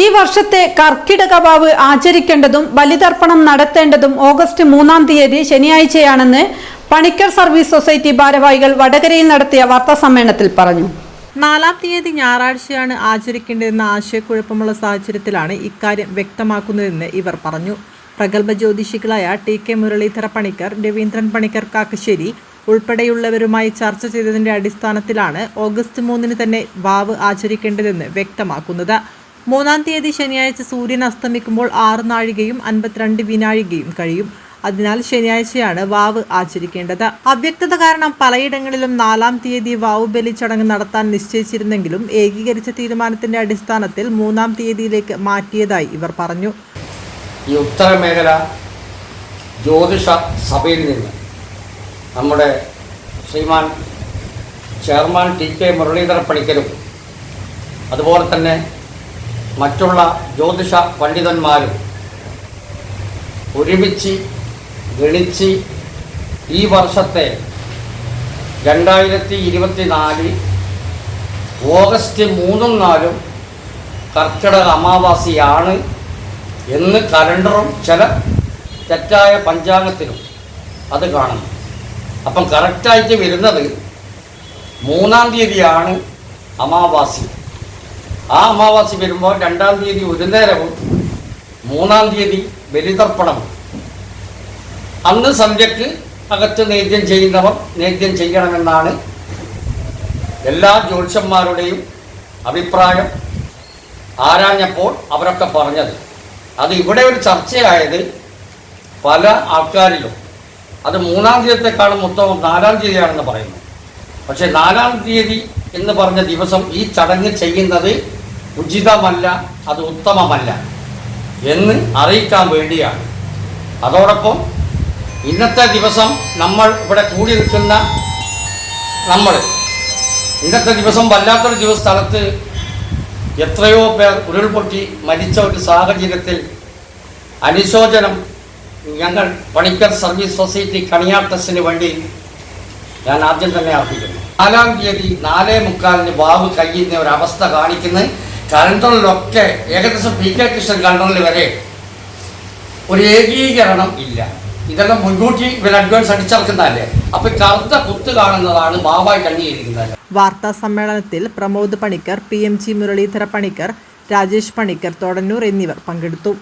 ഈ വർഷത്തെ കർക്കിടക വാവ് ആചരിക്കേണ്ടതും ബലിതർപ്പണം നടത്തേണ്ടതും ഓഗസ്റ്റ് മൂന്നാം തീയതി ശനിയാഴ്ചയാണെന്ന് പണിക്കർ സർവീസ് സൊസൈറ്റി ഭാരവാഹികൾ വടകരയിൽ നടത്തിയ വാർത്താസമ്മേളനത്തിൽ പറഞ്ഞു. നാലാം തീയതി ഞായറാഴ്ചയാണ് ആചരിക്കേണ്ടതെന്ന ആശയക്കുഴപ്പമുള്ള സാഹചര്യത്തിലാണ് ഇക്കാര്യം വ്യക്തമാക്കുന്നതെന്ന് ഇവർ പറഞ്ഞു. പ്രഗത്ഭ ജ്യോതിഷികളായ ടി കെ മുരളീധര പണിക്കർ രവീന്ദ്രൻ പണിക്കർ കാക്കശ്ശേരി ഉൾപ്പെടെയുള്ളവരുമായി ചർച്ച ചെയ്തതിന്റെ അടിസ്ഥാനത്തിലാണ് ഓഗസ്റ്റ് മൂന്നിന് തന്നെ വാവ് ആചരിക്കേണ്ടതെന്ന് വ്യക്തമാക്കുന്നത്. മൂന്നാം തീയതി ശനിയാഴ്ച സൂര്യൻ അസ്തമിക്കുമ്പോൾ ആറ് നാഴികയും അൻപത്തിരണ്ട് വിനാഴികയും കഴിയും. അതിനാൽ ശനിയാഴ്ചയാണ് വാവ് ആചരിക്കേണ്ടത്. അവ്യക്തത കാരണം പലയിടങ്ങളിലും നാലാം തീയതി വാവ് ബലി ചടങ്ങ് നടത്താൻ നിശ്ചയിച്ചിരുന്നെങ്കിലും ഏകീകരിച്ച തീരുമാനത്തിന്റെ അടിസ്ഥാനത്തിൽ മൂന്നാം തീയതിയിലേക്ക് മാറ്റിയതായി ഇവർ പറഞ്ഞു. ഈ ഉത്തരമേഖല ജ്യോതിഷ സഭയിൽ നിന്ന് നമ്മുടെ Sriman chairman T K Muraleedhara പണിക്കരും അതുപോലെ തന്നെ മറ്റുള്ള ജ്യോതിഷ പണ്ഡിതന്മാരും ഒരുമിച്ച് ഗണിച്ച് ഈ വർഷത്തെ രണ്ടായിരത്തി ഇരുപത്തി നാല് ഓഗസ്റ്റ് മൂന്നും നാലും കർക്കിടക അമാവാസിയാണ് എന്ന് കലണ്ടറും ചില തെറ്റായ പഞ്ചാംഗത്തിലും അത് കാണുന്നു. അപ്പം കറക്റ്റായിട്ട് വരുന്നത് മൂന്നാം തീയതിയാണ് അമാവാസി. ആ അമാവാസി വരുമ്പോൾ രണ്ടാം തീയതി ഒരു നേരവും മൂന്നാം തീയതി ബലിതർപ്പണവും അന്ന് സന്ധ്യക്ക് അകത്ത് നേദ്യം ചെയ്യുന്നവർ നേദ്യം ചെയ്യണമെന്നാണ് എല്ലാ ജ്യോത്സ്യന്മാരുടെയും അഭിപ്രായം. ആരാഞ്ഞപ്പോൾ അവരൊക്കെ പറഞ്ഞത്. അത് ഇവിടെ ഒരു ചർച്ചയായത് പല ആൾക്കാരിലും. അത് മൂന്നാം തീയതിയെക്കാളും മൊത്തം നാലാം തീയതിയാണെന്ന് പറയുന്നു. പക്ഷേ നാലാം തീയതി എന്ന് പറഞ്ഞ ദിവസം ഈ ചടങ്ങ് ചെയ്യുന്നത് ഉചിതമല്ല അത് ഉത്തമമല്ല എന്ന് അറിയിക്കാൻ വേണ്ടിയാണ്. അതോടൊപ്പം ഇന്നത്തെ ദിവസം നമ്മൾ ഇവിടെ കൂടി നിൽക്കുന്ന നമ്മൾ ഇന്നത്തെ ദിവസം വല്ലാത്തൊരു ദിവസ സ്ഥലത്ത് എത്രയോ പേർ ഉരുൾപൊട്ടി മരിച്ച ഒരു സാഹചര്യത്തിൽ അനുശോചനം ഞങ്ങൾ പണിക്കർ സർവീസ് സൊസൈറ്റി കണിയാട്ടസിന് വേണ്ടി ഞാൻ ആദ്യം തന്നെ അർപ്പിക്കുന്നു. നാലാം തീയതി നാലേ മുക്കാലിന് വാവ് കഴിയുന്ന ഒരവസ്ഥ കാണിക്കുന്നത് കലണ്ടറിലൊക്കെ ഏകദേശം പി കെ കൃഷ്ണൻ കലണ്ടറിൽ വരെ ഒരു ഏകീകരണം ഇല്ല. ഇതെല്ലാം മുൻകൂട്ടി ഇവർ അഡ്വാൻസ് അടിച്ചിറക്കുന്നതല്ലേ അപ്പൊ കറുത്ത കുത്ത് കാണുന്നതാണ് ബാബായി കണ്ണിയിരിക്കുന്നത് വാർത്താ സമ്മേളനത്തിൽ Pramod Panicker P M G Muralidhara Panicker Rajesh Panicker Thodannur എന്നിവർ പങ്കെടുത്തു.